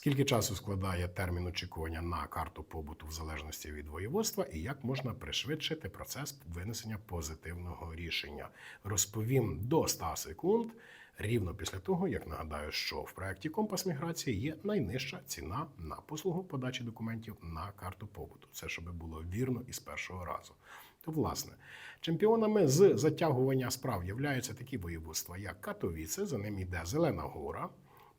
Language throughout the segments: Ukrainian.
Скільки часу складає термін очікування на карту побуту в залежності від воєводства, і як можна пришвидшити процес винесення позитивного рішення? Розповім до 100 секунд. Рівно після того, як нагадаю, що в проєкті Компас міграції є найнижча ціна на послугу подачі документів на карту побуту. Це щоб було вірно і з першого разу. То, власне, чемпіонами з затягування справ являються такі воєводства, як Катовіце, за ним йде Зелена Гора.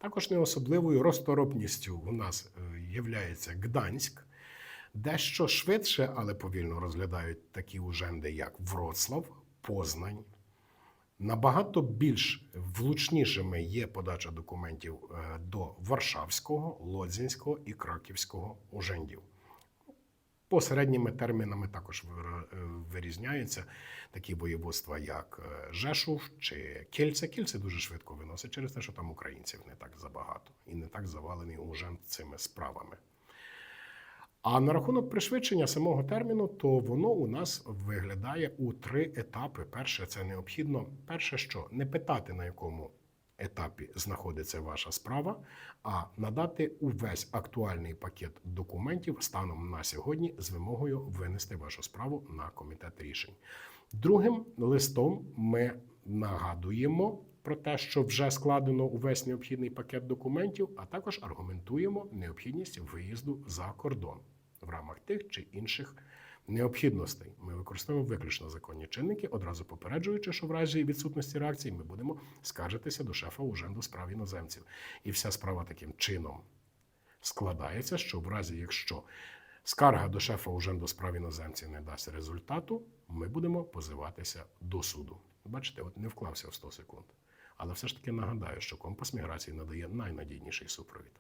Також не особливою розторопністю у нас є являється Гданськ. Дещо швидше, але повільно розглядають такі уженди, як Вроцлав, Познань. Набагато більш влучнішими є подача документів е, до Варшавського, Лодзінського і Краківського ужендів. Посередніми термінами також е, вирізняються такі воєводства, як е, Жешув чи Кільце. Кільце дуже швидко виносить через те, що там українців не так забагато і не так завалений ужен цими справами. А на рахунок пришвидшення самого терміну, то воно у нас виглядає у три етапи. Перше, це необхідно. Перше, що не питати, на якому етапі знаходиться ваша справа, а надати увесь актуальний пакет документів станом на сьогодні з вимогою винести вашу справу на комітет рішень. Другим листом ми нагадуємо про те, що вже складено увесь необхідний пакет документів, а також аргументуємо необхідність виїзду за кордон в рамках тих чи інших необхідностей. Ми використовуємо виключно законні чинники, одразу попереджуючи, що в разі відсутності реакції ми будемо скаржитися до шефа уженду справ іноземців. І вся справа таким чином складається, що в разі, якщо скарга до шефа уженду справ іноземців не дасть результату, ми будемо позиватися до суду. Бачите, от не вклався в 100 секунд. Але все ж таки нагадаю, що компас міграції надає найнадійніший супровід.